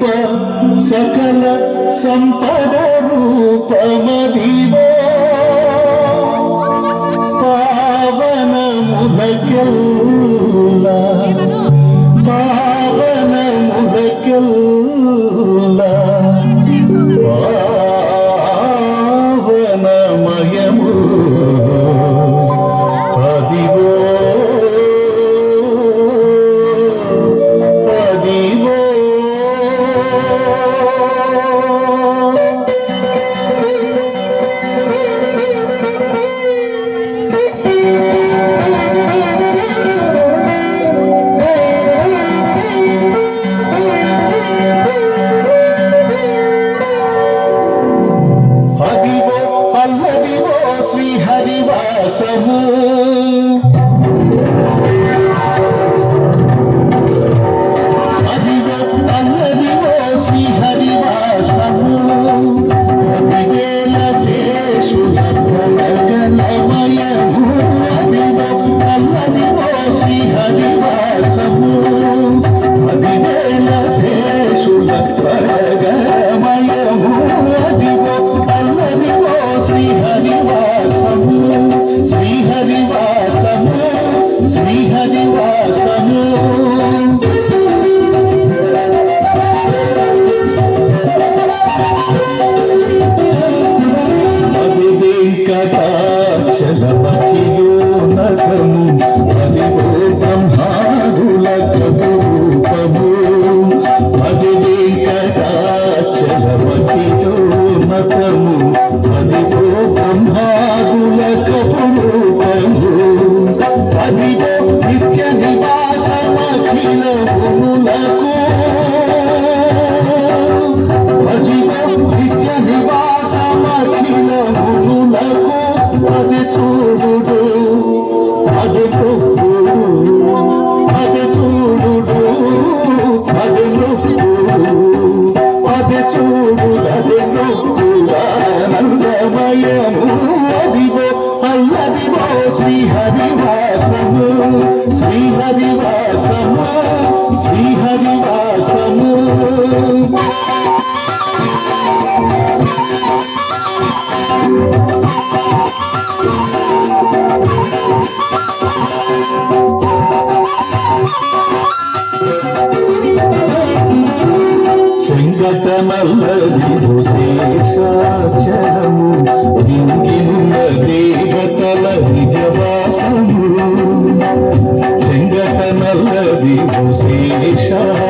రూప సకల సంపద రూపమదివ. పావన ముదకెల్ల పావన ముదకెల్ల పావనమయము Hadi vo, palli vo, Sri Hadi. রিহাদের శ్రీహరివాసము శ్రీహరివాసము చెంగటమల్లది శేషాచరము শেষা